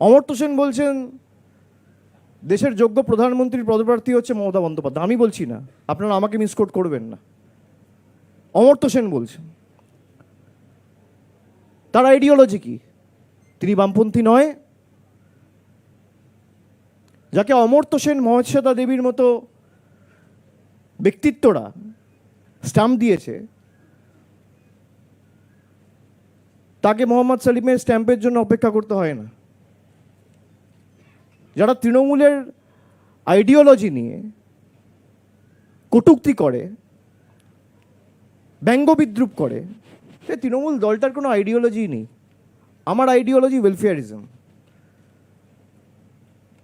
অমর্ত্য সেন বলছেন, দেশের যোগ্য প্রধানমন্ত্রীর পদপ্রার্থী হচ্ছে মমতা বন্দ্যোপাধ্যায়। আমি বলছি না, আপনারা আমাকে মিসকোট করবেন না। অমর্ত্য সেন বলছেন। তার আইডিওলজি কি? তিনি বামপন্থী নয়। যাকে অমর্ত্য সেন মহর্ষতা দেবীর মতো ব্যক্তিত্বরা স্টাম্প দিয়েছে, তাকে মোহাম্মদ সালিমের স্ট্যাম্পের জন্য অপেক্ষা করতে হয় না। যারা তৃণমূলের আইডিওলজি নিয়ে কটূক্তি করে, ব্যঙ্গ বিদ্রুপ করে সে তৃণমূল দলটার কোনো আইডিওলজি নেই। আমার আইডিওলজি ওয়েলফেয়ারিজম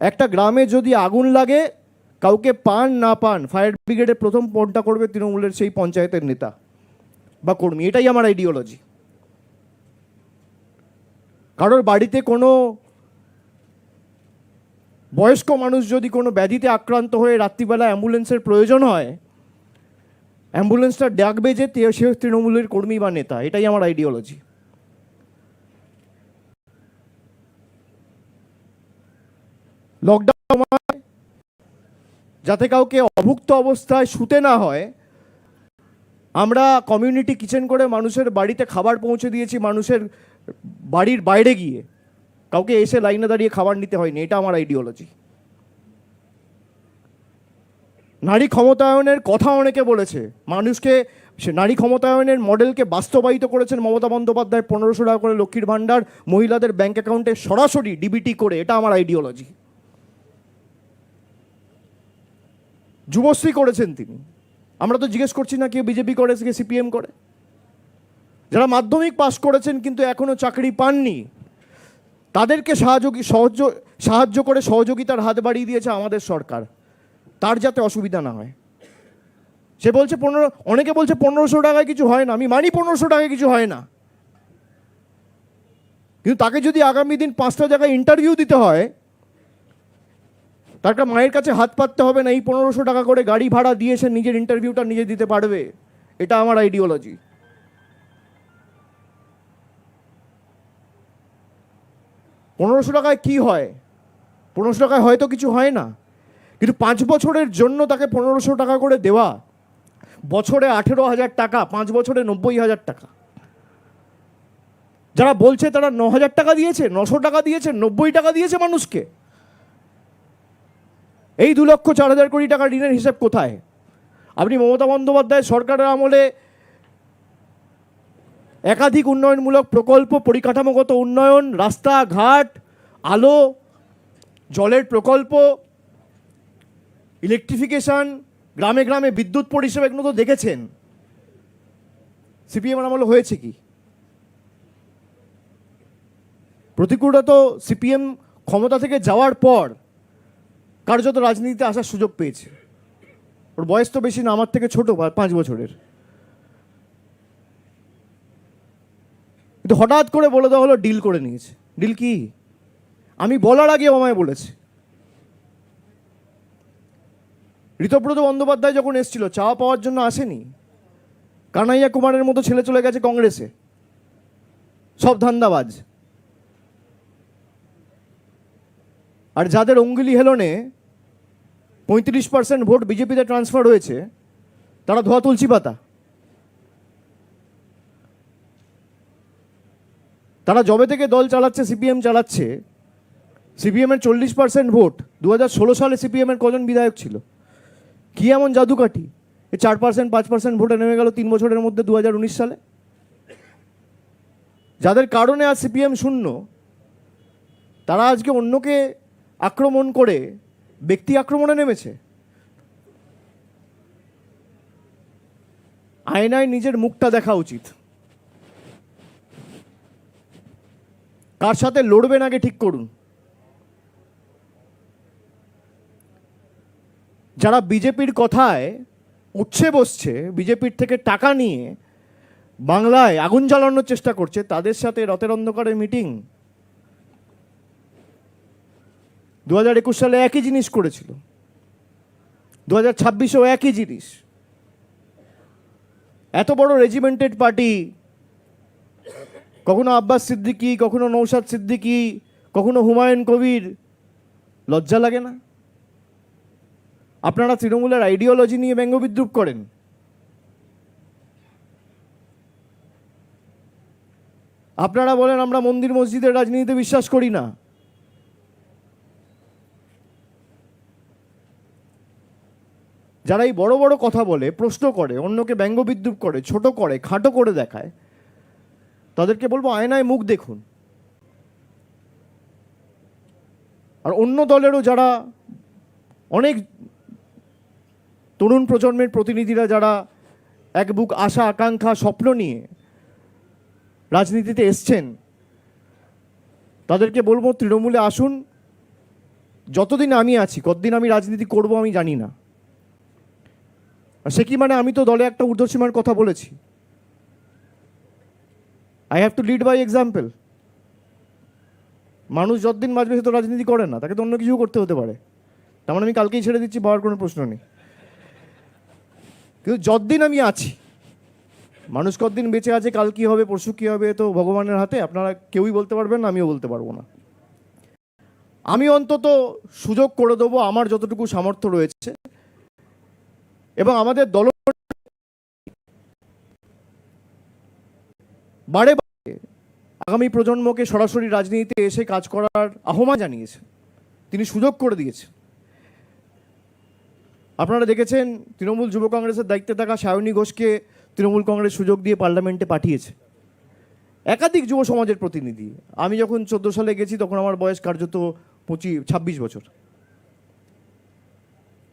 একটা গ্রামে যদি আগুন লাগে, কাউকে পান না পান ফায়ার ব্রিগেডে প্রথম ফোনটা করবে তৃণমূলের সেই পঞ্চায়েতের নেতা বা কর্মী। এটাই আমার আইডিওলজি কারোর বাড়িতে কোনো বয়স্ক মানুষ যদি কোনো ব্যাধিতে আক্রান্ত হয়ে রাত্রিবেলা অ্যাম্বুলেন্সের প্রয়োজন হয়, অ্যাম্বুলেন্সটা ডাকবে যে সে তৃণমূলের কর্মী বা নেতা। এটাই আমার আইডিওলজি লকডাউন যাতে কাউকে অভুক্ত অবস্থায় শুতে না হয়, আমরা কমিউনিটি কিচেন করে মানুষের বাড়িতে খাবার পৌঁছে দিয়েছি, মানুষের বাড়ির বাইরে গিয়ে। কাউকে এসে লাইনে দাঁড়িয়ে খাবার নিতে হয়নি, এটা আমার আইডিওলজি নারী ক্ষমতায়নের কথা অনেকে বলেছে, মানুষকে, সে নারী ক্ষমতায়নের মডেলকে বাস্তবায়িত করেছেন মমতা বন্দ্যোপাধ্যায় পনেরোশো টাকা করে লক্ষ্মীর ভাণ্ডার, মহিলাদের ব্যাংক অ্যাকাউন্টে সরাসরি ডিবিটি করে, এটা আমার আইডিওলজি যুবশ্রী করেছেন তিনি। আমরা তো জিজ্ঞেস করছি না কেউ বিজেপি করে, কে সিপিএম করে? যারা মাধ্যমিক পাশ করেছেন কিন্তু এখনও চাকরি পাননি তাদেরকে সাহায্য, সহজ, সাহায্য করে সহযোগিতার হাত বাড়িয়ে দিয়েছে আমাদের সরকার। তার যাতে অসুবিধা না হয়। সে বলছে পনেরো, অনেকে বলছে পনেরোশো টাকায় কিছু হয় না। আমি মানি পনেরোশো টাকায় কিছু হয় না। কিন্তু তাকে যদি আগামী দিন পাঁচটা জায়গায় ইন্টারভিউ দিতে হয়, তার মায়ের কাছে হাত পাততে হবে না, এই পনেরোশো টাকা করে গাড়ি ভাড়া দিয়ে সে নিজের ইন্টারভিউটা নিজে দিতে পারবে। এটা আমার আইডিওলজি পনেরোশো টাকায় কি হয়? পনেরোশো টাকায় হয়তো কিছু হয় না। কিন্তু পাঁচ বছরের জন্য তাকে পনেরোশো টাকা করে দেওয়া, বছরে আঠেরো হাজার টাকা, পাঁচ বছরে নব্বই হাজার টাকা। যারা বলছে তারা ন হাজার টাকা দিয়েছে, নশো টাকা দিয়েছে, নব্বই টাকা দিয়েছে মানুষকে। এই দু লক্ষ চার হাজার কোটি টাকা ঋণের হিসাব কোথায়? আপনি মমতা বন্দ্যোপাধ্যায় সরকারের আমলে একাধিক উন্নয়নমূলক প্রকল্প, পরিকাঠামোগত উন্নয়ন, রাস্তাঘাট, আলো, জলের প্রকল্প ইলেকট্রিফিকেশন গ্রামে গ্রামে বিদ্যুৎ পরিষেবা এগুলো তো দেখেছেন। সিপিএম আমল হয়েছে কি? প্রতিকূলতা তো সিপিএম ক্ষমতা থেকে যাওয়ার পর কার্যত রাজনীতিতে আসার সুযোগ পেয়েছে। ওর বয়স তো বেশি না, আমার থেকে ছোট, পাঁচ বছরের। কিন্তু হঠাৎ করে বলে দেওয়া হলো ডিল করে নিয়েছে। ডিল কি? আমি বলার আগে আমায় বলেছে। ঋতব্রত বন্দ্যোপাধ্যায় যখন এসেছিল চাওয়া পাওয়ার জন্য আসেনি, কানাইয়া কুমারের মতো ছেলে চলে গেছে কংগ্রেসে। সব ধান্দাবাজ। আর যাদের অঙ্গুলি হেলনে পঁয়ত্রিশ পার্সেন্ট ভোট বিজেপিতে ট্রান্সফার হয়েছে, তারা ধোয়া তুলসী পাতা। তারা জবে থেকে দল চালাচ্ছে, সিপিএম চালাচ্ছে, সিপিএমের চল্লিশ পার্সেন্ট ভোট দু হাজার ষোলো সালে সিপিএমের কজন বিধায়ক ছিল? কি এমন জাদুকাঠি? এ চার পার্সেন্ট পাঁচ পার্সেন্ট ভোটে নেমে গেল তিন বছরের মধ্যে দু সালে? যাদের কারণে আজ সিপিএম শূন্য, তারা আজকে অন্যকে আক্রমণ করে ব্যক্তি আক্রমণে নেমেছে। আয়নায় নিজের মুখটা দেখা উচিত। কার সাথে লড়বেন আগে ঠিক করুন। যারা বিজেপির কথায় উঠছে বসছে, বিজেপির থেকে টাকা নিয়ে বাংলায় আগুন জ্বালানোর চেষ্টা করছে, তাদের সাথে রথের অন্ধকারের মিটিং। দু হাজার একুশ সালে একই জিনিস করেছিল। দু হাজার ছাব্বিশেও একই জিনিস। এত বড় রেজিমেন্টেড পার্টি কখনো আব্বাস সিদ্দিকি, কখনো নৌসাদ সিদ্দিকি, কখনো হুমায়ুন কবির, লজ্জা লাগে না? আপনারা তৃণমূলের আইডিওলজি নিয়ে ব্যঙ্গ বিদ্রুপ করেন। আপনারা বলেন আমরা মন্দির মসজিদের রাজনীতিতে বিশ্বাস করি না। যারা এই বড় বড় কথা বলে, প্রশ্ন করে, অন্যকে ব্যঙ্গ বিদ্রুপ করে, ছোট করে, খাটো করে দেখায় তাদেরকে বলব আয়নায় মুখ দেখুন। আর অন্য দলেরও যারা অনেক তরুণ প্রজন্মের প্রতিনিধিরা যারা এক বুক আশা, আকাঙ্ক্ষা, স্বপ্ন নিয়ে রাজনীতিতে এসছেন, তাদেরকে বলব তৃণমূলে আসুন। যতদিন আমি আছি, কতদিন আমি রাজনীতি করব আমি জানি না। আর সে কি মানে আমি তো দলে একটা ঊর্ধ্বসীমার কথা বলেছি। I have to lead by example মানুষ যতদিন বাঁচবে সে তো রাজনীতি করে না, তাকে তো অন্য কিছু করতে হতে পারে। তার মানে আমি কালকেই ছেড়ে দিচ্ছি, পাওয়ার কোনো প্রশ্ন নেই। কিন্তু যতদিন আমি আছি, মানুষ কতদিন বেঁচে আছে, কাল কী হবে, পরশু কী হবে, তো ভগবানের হাতে আপনারা কেউই বলতে পারবেন না, আমিও বলতে পারব না। আমি অন্তত সুযোগ করে দেবো, আমার যতটুকু সামর্থ্য রয়েছে। এবং আমাদের দল বারে বারে আগামী প্রজন্মকে সরাসরি রাজনীতিতে এসে কাজ করার আহ্বান জানিয়েছে। তিনি সুযোগ করে দিয়েছেন আপনারা দেখেছেন, তৃণমূল যুব কংগ্রেসের দায়িত্বে থাকা সায়নী ঘোষকে তৃণমূল কংগ্রেস সুযোগ দিয়ে পার্লামেন্টে পাঠিয়েছে। একাধিক যুব সমাজের প্রতিনিধি। আমি যখন চোদ্দ সালে গেছি, তখন আমার বয়স কার্যত পঁচিশ ছাব্বিশ বছর।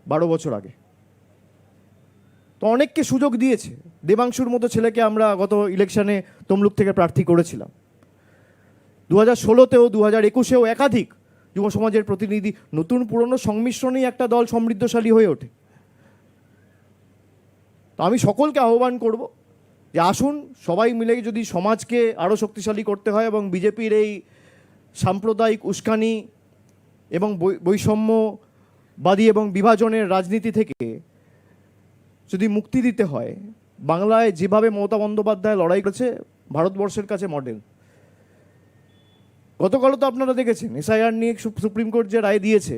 বারো বছর আগে। তো অনেককে সুযোগ দিয়েছে। দেবাংশুর মতো ছেলেকে আমরা গত ইলেকশনে তমলুক থেকে প্রার্থী করেছিলাম। দু হাজার ষোলোতেও দু হাজার একুশেও একাধিক যুব সমাজের প্রতিনিধি নতুন পুরনো সংমিশ্রণেই একটা দল সমৃদ্ধশালী হয়ে ওঠে। তো আমি সকলকে আহ্বান করব যে আসুন, সবাই মিলে যদি সমাজকে আরও শক্তিশালী করতে হয় এবং বিজেপির এই সাম্প্রদায়িক উস্কানি এবং বৈষম্যবাদী এবং বিভাজনের রাজনীতি থেকে যদি মুক্তি দিতে হয়, বাংলায় যেভাবে মমতা বন্দ্যোপাধ্যায় লড়াই করেছে, ভারতবর্ষের কাছে মডেল গতকালও তো আপনারা দেখেছেন এসআইআর নিয়ে সুপ্রিম কোর্ট যে রায় দিয়েছে,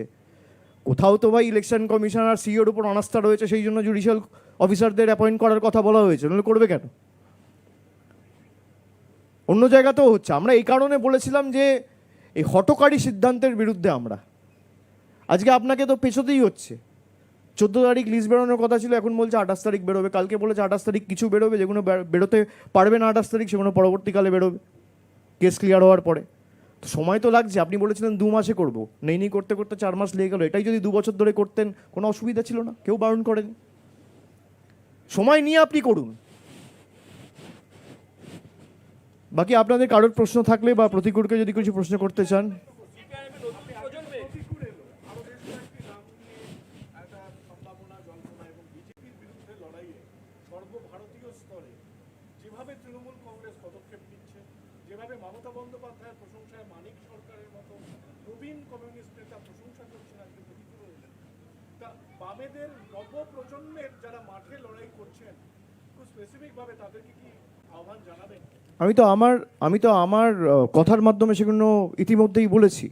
কোথাও তো ভাই ইলেকশন কমিশন আর সিওর উপর অনাস্থা রয়েছে, সেই জন্য জুডিশিয়াল অফিসারদের অ্যাপয়েন্ট করার কথা বলা হয়েছে, নাহলে করবে কেন? অন্য জায়গাতেও হচ্ছে, আমরা এই কারণে বলেছিলাম যে এই হটকারী সিদ্ধান্তের বিরুদ্ধে আমরা। আজকে আপনাকে তো পেছোতেই হচ্ছে। চোদ্দ তারিখ লিস্ট বেরোনোর কথা ছিল, এখন বলছে আঠাশ তারিখ বেরোবে। কালকে বলেছে আঠাশ তারিখ কিছু বেরোবে যেগুলো বেরোতে পারবে না আঠাশ তারিখ সেগুলো পরবর্তীকালে বেরোবে। কেস ক্লিয়ার হওয়ার পরে। তো সময় তো লাগছে, আপনি বলেছিলেন দু মাসে করব। নেই নেই করতে করতে চার মাস লেগে গেল, এটাই যদি দু বছর ধরে করতেন, কোনো অসুবিধা ছিল না, কেউ বারণ করেনি। সময় নিয়ে আপনি করুন। বাকি আপনাদের কারোর প্রশ্ন থাকলে বা প্রতিকূলকে যদি কিছু প্রশ্ন করতে চান সর্বভারতীয় স্তরে যেভাবে তৃণমূল কংগ্রেস পদক্ষেপ নিচ্ছে যেভাবে মমতা বন্দ্যোপাধ্যায়ের প্রশংসায় মানিক সরকারের মতো নবীন কমিউনিস্ট নেতা প্রশংসা করছেন আজকে প্রতিকূল হলেন তা বামেদের নব প্রজন্মের যারা মাঠে লড়াই করছেন খুব স্পেসিফিক ভাবে তাদেরকে কি আহ্বান জানাবেন আমি তো আমার, আমি তো আমার কথার মাধ্যমে সেগুলো ইতিমধ্যেই বলেছি।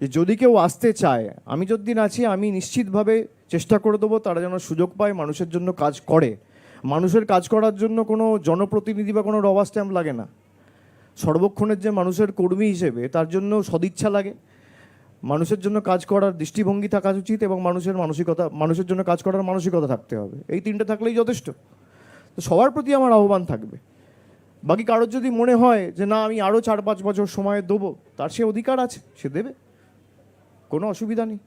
যে যদি কেউ আসতে চায়, আমি যতদিন আছি, আমি নিশ্চিতভাবে চেষ্টা করে দেবো তারা যেন সুযোগ পায়, মানুষের জন্য কাজ করে। মানুষের কাজ করার জন্য কোনো জনপ্রতিনিধি বা কোনো রবার স্ট্যাম্প লাগে না। সর্বক্ষণের যে মানুষের কর্মী হিসেবে, তার জন্য সদিচ্ছা লাগে। মানুষের জন্য কাজ করার দৃষ্টিভঙ্গি থাকা উচিত এবং মানুষের মানসিকতা, মানুষের জন্য কাজ করার মানসিকতা থাকতে হবে। এই তিনটে থাকলেই যথেষ্ট। তো সবার প্রতি আমার আহ্বান থাকবে। বাকি কারোর যদি মনে হয় যে না, আমি আরও চার পাঁচ বছর সময় দেবো, তার সে অধিকার আছে, সে দেবে। কোনো অসুবিধা নেই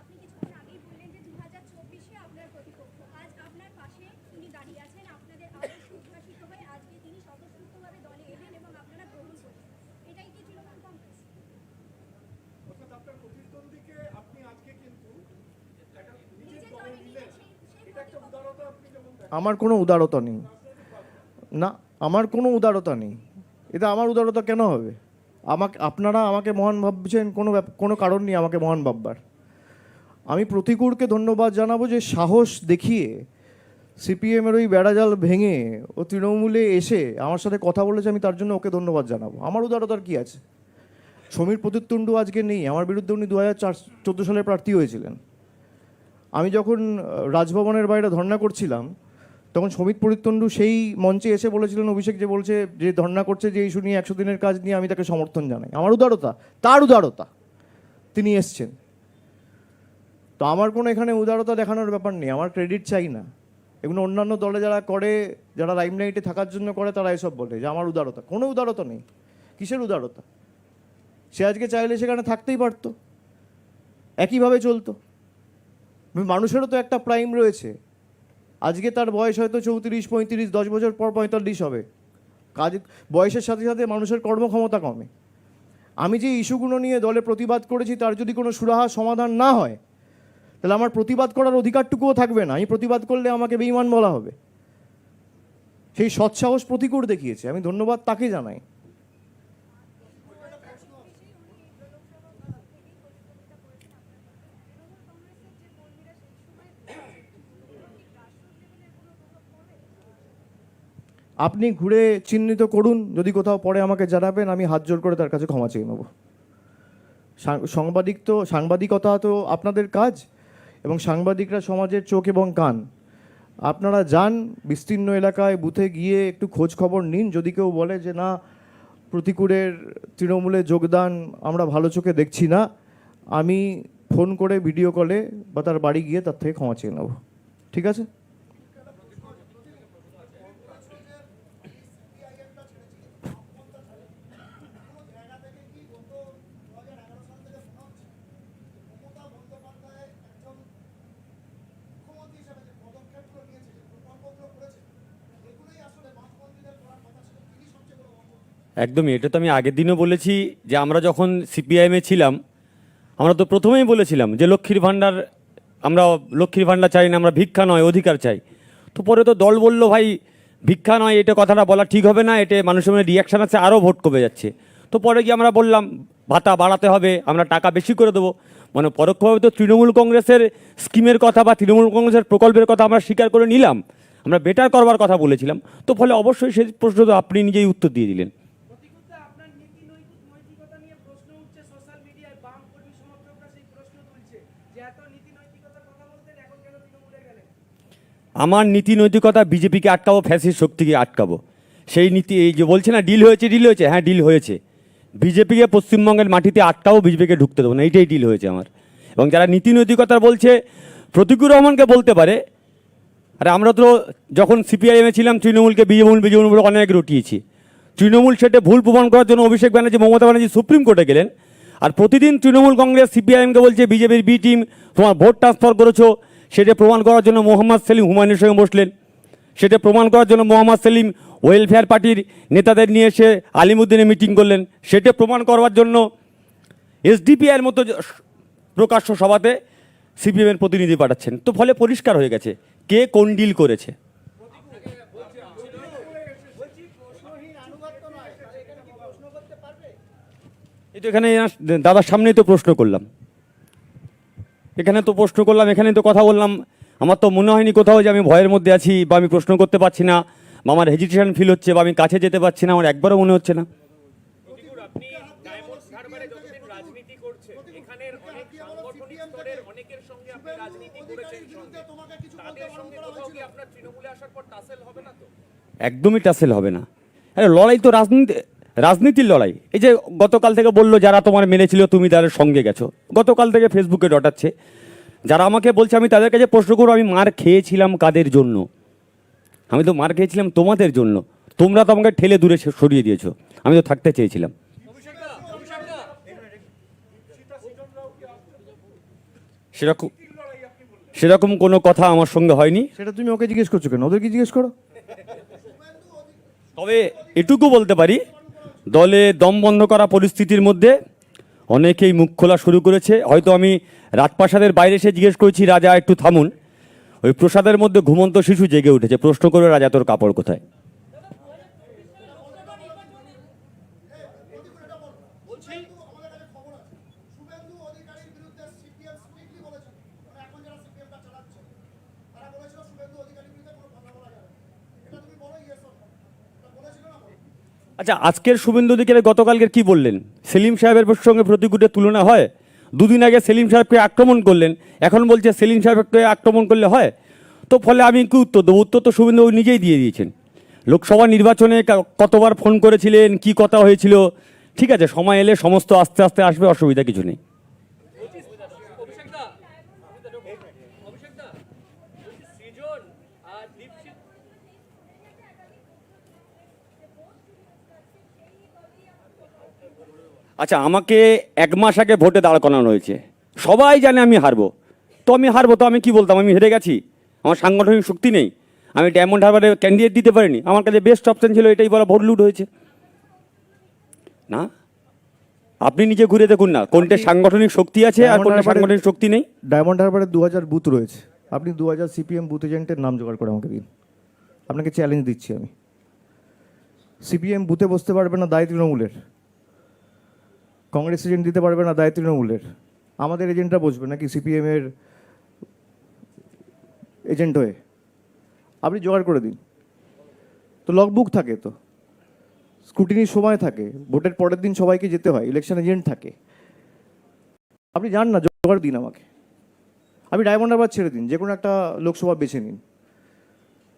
আপনি কিছুক্ষণ আগেই বললেন যে দু হাজার চব্বিশে আপনার প্রতিপক্ষ আজ আপনার পাশে তিনি দাঁড়িয়ে আছেন আপনাদের আদর্শ উদ্ভাসিত হয়ে আজকে তিনি স্বতঃস্ফূর্তভাবে দলে এলেন এবং আপনারা গ্রহণ করলেন এটাই কি তৃণমূল কংগ্রেস অর্থাৎ আপনার প্রতিদ্বন্দ্বীকে আপনি আজকে কিন্তু একটা নিজের নিজের দলে দলে নিলেন নিলেন সেই সেই এটা একটা উদারতা আপনি যেমন আমার কোনো উদারতা নেই। না, আমার কোনো উদারতা নেই। এটা আমার উদারতা কেন হবে? আমাকে, আপনারা আমাকে মহান ভাবছেন, কোনো কোনো কারণ নেই আমাকে মহান ভাববার। আমি প্রতিকূলকে ধন্যবাদ জানাব যে সাহস দেখিয়ে সিপিএমের ওই বেড়াজাল ভেঙে ও তৃণমূলে এসে আমার সাথে কথা বলেছে, আমি তার জন্য ওকে ধন্যবাদ জানাব। আমার উদারতার কি আছে? সমীর প্রতিতুণ্ড আজকে নেই। আমার বিরুদ্ধে উনি দু হাজার সালে প্রার্থী হয়েছিলেন। আমি যখন রাজভবনের বাইরে ধর্ণা করছিলাম তখন সমিত পরিতন্ডু সেই মঞ্চে এসে বলেছিলেন, অভিষেক যে বলছে, যে ধর্ণা করছে যে ইস্যু নিয়ে একশো দিনের কাজ নিয়ে আমি তাকে সমর্থন জানাই। আমার উদারতা, তার উদারতা। তিনি এসছেন। তো আমার কোনো এখানে উদারতা দেখানোর ব্যাপার নেই, আমার ক্রেডিট চাই না। এগুলো অন্যান্য দলে যারা করে, যারা লাইমলাইটে থাকার জন্য করে, তারা এসব বলে যে আমার উদারতা। কোনো উদারতা নেই। কিসের উদারতা? সে আজকে চাইলে সেখানে থাকতেই পারতো। একইভাবে চলতো। মানুষেরও তো একটা প্রাইম রয়েছে। আজকে তার বয়স হয়তো চৌত্রিশ, পঁয়ত্রিশ, দশ বছর পর পঁয়তাল্লিশ হবে। কাজ, বয়সের সাথে সাথে মানুষের কর্মক্ষমতা কমে। আমি যে ইস্যুগুলো নিয়ে দলে প্রতিবাদ করেছি, তার যদি কোনো সুরাহা সমাধান না হয়, তাহলে আমার প্রতিবাদ করার অধিকারটুকুও থাকবে না। আমি প্রতিবাদ করলে আমাকে বেইমান বলা হবে। সেই সৎসাহস প্রতিকূর দেখিয়েছে। আমি ধন্যবাদ তাকে জানাই। আপনি ঘুরে চিহ্নিত করুন, যদি কোথাও পরে আমাকে জানাবেন, আমি হাত জোর করে তার কাছে ক্ষমা চেয়ে নেব। সাংবাদিক তো, সাংবাদিকতা তো আপনাদের কাজ, এবং সাংবাদিকরা সমাজের চোখ এবং কান। আপনারা যান, বিস্তীর্ণ এলাকায়, বুথে গিয়ে একটু খোঁজ খবর নিন, যদি কেউ বলে যে, না প্রতিকূলের তৃণমূলে যোগদান আমরা ভালো চোখে দেখছি না, আমি ফোন করে, ভিডিও কলে, বা তার বাড়ি গিয়ে তার থেকে ক্ষমা চেয়ে নেব। ঠিক আছে? একদমই, এটা তো আমি আগের দিনও বলেছি যে আমরা যখন সিপিআইএমে ছিলাম, আমরা তো প্রথমেই বলেছিলাম যে লক্ষ্মীর ভাণ্ডার, আমরা লক্ষ্মীর ভাণ্ডার চাই না, আমরা ভিক্ষা নয়, অধিকার চাই। তো পরে তো দল বলল, ভাই, ভিক্ষা নয়, এটা কথাটা বলা ঠিক হবে না, এটা মানুষের মধ্যে রিয়াকশান আছে আরও ভোট কমে যাচ্ছে। তো পরে গিয়ে আমরা বললাম, ভাতা বাড়াতে হবে, আমরা টাকা বেশি করে দেবো। মানে পরোক্ষভাবে তো তৃণমূল কংগ্রেসের স্কিমের কথা বা তৃণমূল কংগ্রেসের প্রকল্পের কথা আমরা স্বীকার করে নিলাম, আমরা বেটার করবার কথা বলেছিলাম। তো ফলে অবশ্যই সেই প্রশ্ন তো আপনি নিজেই উত্তর দিয়ে দিলেন প্রতিকূলতা আপনার নীতি নৈতিক নৈতিকতা নিয়ে প্রশ্ন উঠছে সোশ্যাল মিডিয়ায় বাম কর্মী সমর্থকরা সেই প্রশ্ন তুলছে যে এত নীতি নৈতিকতার কথা বলতেন এখন কেন তৃণমূলে গেলেন আমার নীতি নৈতিকতা বিজেপিকে আটকাবো, ফ্যাসিস্ট শক্তিকে আটকাবো। সেই নীতি, এই যে বলছে না, ডিল হয়েছে ডিল হয়েছে হ্যাঁ ডিল হয়েছে। বিজেপিকে পশ্চিমবঙ্গের মাটিতে আটকাবো, বিজেপিকে ঢুকতে দেবো না, এইটাই ডিল হয়েছে আমার। এবং যারা নীতি নৈতিকতা বলছে, প্রতিকুর রহমানকে বলতে পারে, আরে আমরা তো যখন সিপিআইএমে ছিলাম, তৃণমূলকে, বিজেমূল বিজেমূল বলে অনেক রটিয়েছি। তৃণমূল সেটা ভুল প্রমাণ করার জন্য অভিষেক ব্যানার্জি, মমতা ব্যানার্জি সুপ্রিম কোর্টে গেলেন। আর প্রতিদিন তৃণমূল কংগ্রেস সিপিআইএমকে বলছে, বিজেপির বি টিম, তোমার ভোট ট্রান্সফার করেছ সেটা প্রমাণ করার জন্য মোহাম্মদ সেলিম হুমায়ুনের সঙ্গে বসলেন। সেটা প্রমাণ করার জন্য মোহাম্মদ সেলিম ওয়েলফেয়ার পার্টির নেতাদের নিয়ে এসে আলিমুদ্দিনে মিটিং করলেন। সেটা প্রমাণ করবার জন্য এসডিপিআইয়ের মতো প্রকাশ্য সভাতে সিপিএমের প্রতিনিধি পাঠাচ্ছেন। তো ফলে পরিষ্কার হয়ে গেছে কে কোন ডিল করেছে। তো এখানে দাদার সামনেই তো প্রশ্ন করলাম। এখানে তো প্রশ্ন করলাম এখানে তো কথা বললাম। আমার তো মনে হয়নি কোথাও যে আমি ভয়ের মধ্যে আছি বা আমি প্রশ্ন করতে পারছি না বা আমার হেজিটেশন ফিল হচ্ছে বা আমি কাছে যেতে পারছি না আমার একবারও মনে হচ্ছে না। একদমই টাসেল হবে না। আরে লড়াই তো রাজনীতি রাজনীতির লড়াই। এই যে গতকাল থেকে বলল যারা তোমার মেনেছিল তুমি তাদের সঙ্গে গেছো। গতকাল থেকে ফেসবুকে ডটাচ্ছে যারা আমাকে বলছে আমি তাদের কাছে প্রশ্ন করব আমি মার খেয়েছিলাম কাদের জন্য? আমি তো মার খেয়েছিলাম তোমাদের জন্য। তোমরা তো আমাকে ঠেলে দূরে সরিয়ে দিয়েছ। আমি তো থাকতে চেয়েছিলাম। সেরকম সেরকম কোনো কথা আমার সঙ্গে হয়নি। সেটা তুমি ওকে জিজ্ঞেস করছ কেন? ওদের কি জিজ্ঞেস করো। তবে এটুকু বলতে পারি দলে দম বন্ধ করা পরিস্থিতির মধ্যে অনেকেই মুখ খোলা শুরু করেছে। হয়তো আমি রাজপ্রাসাদের বাইরে এসে জিজ্ঞেস করেছি, রাজা, একটু থামুন। ওই প্রসাদের মধ্যে ঘুমন্ত শিশু জেগে উঠেছে। প্রশ্ন করে রাজা, তোর কাপড় কোথায়? আচ্ছা আজকের শুভেন্দু অধিকারী গতকালকে কি বললেন? সেলিম সাহেবের সঙ্গে প্রতিকূলের তুলনা হয়? দুদিন আগে সেলিম সাহেবকে আক্রমণ করলেন, এখন বলছে সেলিম সাহেবকে আক্রমণ করলে হয়? তো ফলে আমি কি উত্তর দেবো? উত্তর তো শুভেন্দু নিজেই দিয়ে দিয়েছেন। লোকসভা নির্বাচনে কতবার ফোন করেছিলেন, কি কথা হয়েছিল? ঠিক আছে, সময় এলে সমস্ত আস্তে আস্তে আসবে, অসুবিধা কিছু নেই। আচ্ছা আমাকে এক মাস আগে ভোটে দাঁড় করানো হয়েছে। সবাই জানে আমি হারবো। তো আমি হারবো তো আমি কি বলতাম? আমি হেরে গেছি। আমার সাংগঠনিক শক্তি নেই। আমি ডায়মন্ড হারবারে ক্যান্ডিডেট দিতে পারিনি। আমার কাছে বেস্ট অপশান ছিল এটাই বলা ভোট লুট হয়েছে। না? আপনি নিজে ঘুরে দেখুন না কোনটা সাংগঠনিক শক্তি আছে আর কোনটা সাংগঠনিক শক্তি নেই। ডায়মন্ড হারবারে দু হাজার বুথ রয়েছে। আপনি দু হাজার সিপিএম বুথ এজেন্টের নাম জোগাড় করে আমাকে দিন। আপনাকে চ্যালেঞ্জ দিচ্ছি আমি। সিপিএম বুথে বসতে পারবে না দায় তৃণমূলের। কংগ্রেস এজেন্ট দিতে পারবে না দায় তৃণমূলের। আমাদের এজেন্টরা বসবে নাকি সিপিএমের এজেন্ট হয়ে? আপনি জোগাড় করে দিন। তো লগবুক থাকে তো। স্ক্রুটিনির সময় থাকে। ভোটের পরের দিন সবাইকে যেতে হয়। ইলেকশন এজেন্ট থাকে। আপনি যান না, জোগাড় দিন আমাকে। আপনি ডায়মন্ড হারবার ছেড়ে দিন। যে কোনো একটা লোকসভা বেছে নিন।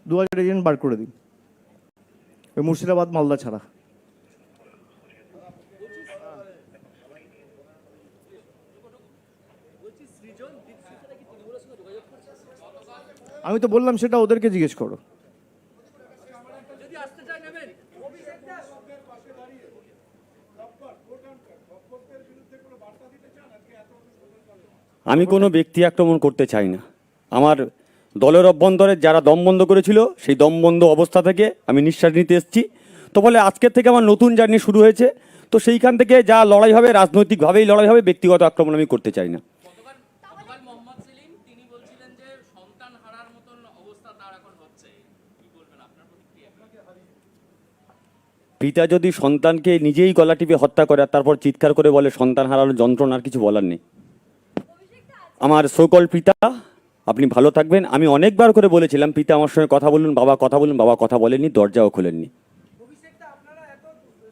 দু হাজার এজেন্ট বার করে দিন। ওই মুর্শিদাবাদ, মালদা ছাড়া। আমি তো বললাম সেটা ওদেরকে জিজ্ঞেস করো। আমি কোনো ব্যক্তি আক্রমণ করতে চাই না। আমার দলের অভ্যন্তরে যারা দম বন্ধ করেছিল, সেই দম বন্ধ অবস্থা থেকে আমি নিঃশ্বাস নিতে এসেছি। তো বলে আজকের থেকে আমার নতুন জার্নি শুরু হয়েছে। তো সেইখান থেকে যা লড়াই হবে, রাজনৈতিকভাবেই লড়াই হবে, ব্যক্তিগত আক্রমণ আমি করতে চাই না গতকাল মোহাম্মদ সেলিম তিনি বলছিলেন যে সন্তান হারার মতন অবস্থা তার এখন হচ্ছে কি বলবেন আপনার প্রতিক্রিয়া পিতা যদি সন্তানকে নিজেই গলা টিপে হত্যা করে আর তারপর চিৎকার করে বলে সন্তান হারানোর যন্ত্রণার কিছু বলার নেই। আমার সকল পিতা আপনি ভালো থাকবেন। আমি অনেকবার করে বলেছিলাম পিতা আমার সঙ্গে কথা বলুন বাবা কথা বলুন বাবা কথা বলেননি দরজাও খোলেননি। অভিষেকটা আপনারা এত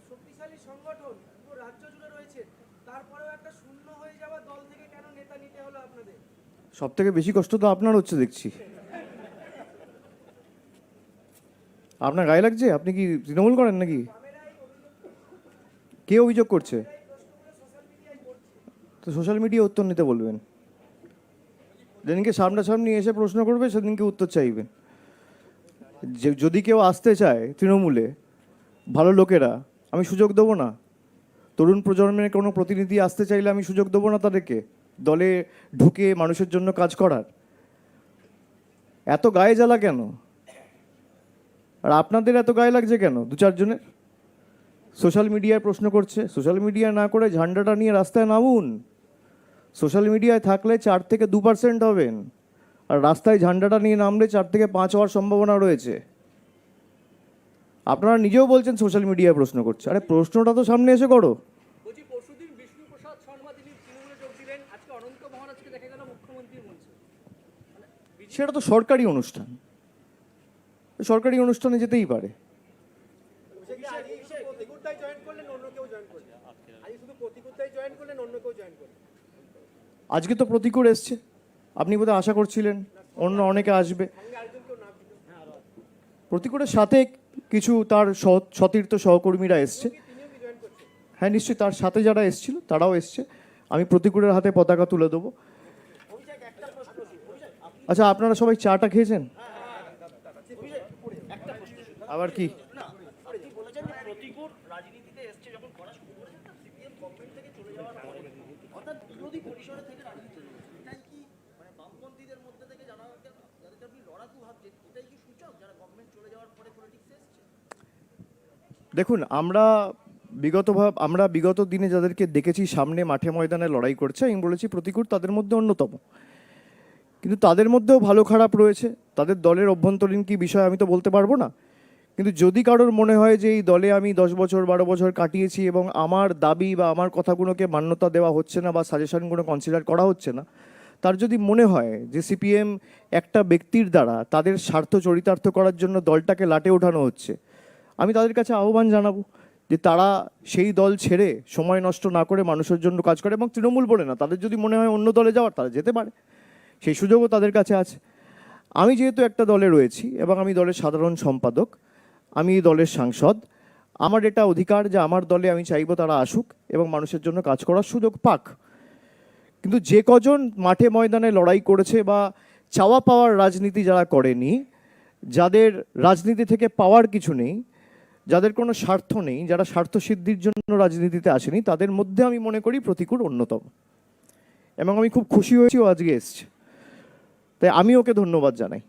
শক্তিশালী সংগঠন পুরো রাজ্য জুড়ে রয়েছে তারপরেও একটা শূন্য হয়ে যাওয়া দল থেকে কেন নেতা নিতে হলো আপনাদের? সব থেকে বেশি কষ্ট তো আপনার হচ্ছে দেখছি। আপনার গায়ে লাগছে? আপনি কি তৃণমূল করেন নাকি? কে অভিযোগ করছে? তো সোশ্যাল মিডিয়া উত্তর নিতে বলবেন। যেদিনকে সামনাসামনি এসে প্রশ্ন করবে, সেদিনকে উত্তর চাইবেন যে, যদি কেউ আসতে চায় তৃণমূলে, ভালো লোকেরা, আমি সুযোগ দেবো না। তরুণ প্রজন্মের কোনো প্রতিনিধি আসতে চাইলে আমি সুযোগ দেবো না তাদেরকে। দলে ঢুকে মানুষের জন্য কাজ করার। এত গায়ে জ্বালা কেন? আর আপনাদের এত গায়ে লাগছে কেন দু চারজনের সোশ্যাল মিডিয়ায় প্রশ্ন করছে সোশ্যাল মিডিয়া না করে ঝান্ডাটা নিয়ে রাস্তায় নামুন। সোশ্যাল মিডিয়ায় থাকলে চার থেকে দু পার্সেন্ট হবেন। আর রাস্তায় ঝান্ডাটা নিয়ে নামলে চার থেকে পাঁচ হওয়ার সম্ভাবনা রয়েছে। আপনারা নিজেও বলছেন সোশ্যাল মিডিয়ায় প্রশ্ন করছে। আরে প্রশ্নটা তো সামনে এসে করো। মঞ্চে। সেটা তো সরকারি অনুষ্ঠান। সরকারি অনুষ্ঠানে যেতেই পারে। আজকে তো প্রতিকূল এসছে। আপনি বোধহয় আশা করছিলেন, অন্য অনেকে আসবে। প্রতিকূলের সাথে কিছু তার সতীর্থ সহকর্মীরা এসছে। হ্যাঁ নিশ্চয়ই তার সাথে যারা এসছিল, তারাও এসছে। আমি প্রতিকূলের হাতে পতাকা তুলে দেবো। আচ্ছা আপনারা সবাই চাটা খেয়েছেন? আবার কি? দেখুন, আমরা বিগত ভাব আমরা বিগত দিনে যাদেরকে দেখেছি সামনে মাঠে ময়দানে লড়াই করছে, আমি বলেছি প্রতিকূল তাদের মধ্যে অন্যতম। কিন্তু তাদের মধ্যেও ভালো খারাপ রয়েছে, তাদের দলের অভ্যন্তরীণ কি বিষয় আমি তো বলতে পারব না। কিন্তু যদি কারোর মনে হয় যে এই দলে আমি দশ বছর, বারো বছর কাটিয়েছি এবং আমার দাবি বা আমার কথাগুলোকে মান্যতা দেওয়া হচ্ছে না বা সাজেশনগুলো কনসিডার করা হচ্ছে না, তার যদি মনে হয় যে সিপিএম একটা ব্যক্তির দ্বারা তাদের স্বার্থ চরিতার্থ করার জন্য দলটাকে লাটে ওঠানো হচ্ছে আমি তাদের কাছে আহ্বান জানাব যে তারা সেই দল ছেড়ে সময় নষ্ট না করে মানুষের জন্য কাজ করে এবং তৃণমূল বলে না, তাদের যদি মনে হয় অন্য দলে যাওয়ার তারা যেতে পারে। সেই সুযোগও তাদের কাছে আছে। আমি যেহেতু একটা দলে রয়েছি এবং আমি দলের সাধারণ সম্পাদক, আমি দলের সাংসদ, আমার এটা অধিকার যে আমার দলে আমি চাইব তারা আসুক এবং মানুষের জন্য কাজ করার সুযোগ পাক। কিন্তু যে কজন মাঠে ময়দানে লড়াই করেছে বা চাওয়া পাওয়ার রাজনীতি যারা করেনি, যাদের রাজনীতি থেকে পাওয়ার কিছু নেই যাদের কোনো স্বার্থ নেই, যারা স্বার্থ সিদ্ধির জন্য রাজনীতিতে আসেনি, তাদের মধ্যে আমি মনে করি প্রতিকূল অন্যতম। এবং আমি খুব খুশি হয়েছি ও আজকে এসছে। তাই আমি ওকে ধন্যবাদ জানাই।